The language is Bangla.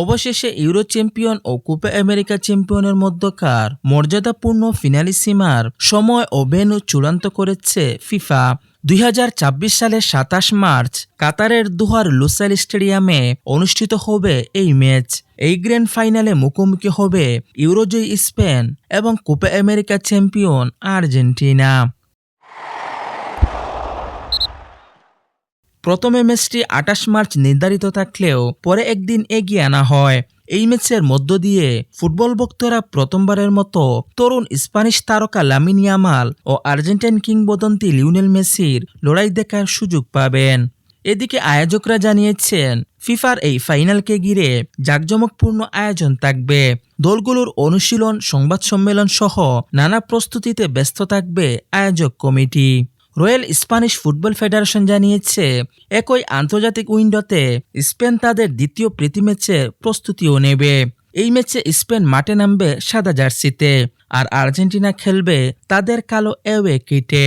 অবশেষে ইউরো চ্যাম্পিয়ন ও কোপা আমেরিকা চ্যাম্পিয়নের মধ্যকার মর্যাদাপূর্ণ ফিনালি সীমার সময় ও ভেন্যু চূড়ান্ত করেছে ফিফা। দুই সালের সাতাশ মার্চ কাতারের দুহার লুসাইল স্টেডিয়ামে অনুষ্ঠিত হবে এই ম্যাচ। এই গ্র্যান্ড ফাইনালে মুখোমুখি হবে ইউরোজয়ী স্পেন এবং কোপা আমেরিকা চ্যাম্পিয়ন আর্জেন্টিনা। প্রথমে ম্যাচটি আঠাশ মার্চ নির্ধারিত থাকলেও পরে একদিন এগিয়ে আনা হয়। এই ম্যাচের মধ্য দিয়ে ফুটবল ভক্তরা প্রথমবারের মতো তরুণ স্প্যানিশ তারকা লামিন ইয়ামাল ও আর্জেন্টাইন কিংবদন্তি লিওনেল মেসির লড়াই দেখার সুযোগ পাবেন। এদিকে আয়োজকরা জানিয়েছেন, ফিফার এই ফাইনালকে ঘিরে জাঁকজমকপূর্ণ আয়োজন থাকবে। দলগুলোর অনুশীলন, সংবাদ সম্মেলন সহ নানা প্রস্তুতিতে ব্যস্ত থাকবে আয়োজক committee. Royal Spanish football federation জানিয়েছে, একই আন্তর্জাতিক উইন্ডোতে স্পেন তাদের দ্বিতীয় প্রীতি ম্যাচে প্রস্তুতিও নেবে। এই ম্যাচে স্পেন মাঠে নামবে সাদা জার্সিতে, আর আর্জেন্টিনা খেলবে তাদের কালো এওয়ে কিটে।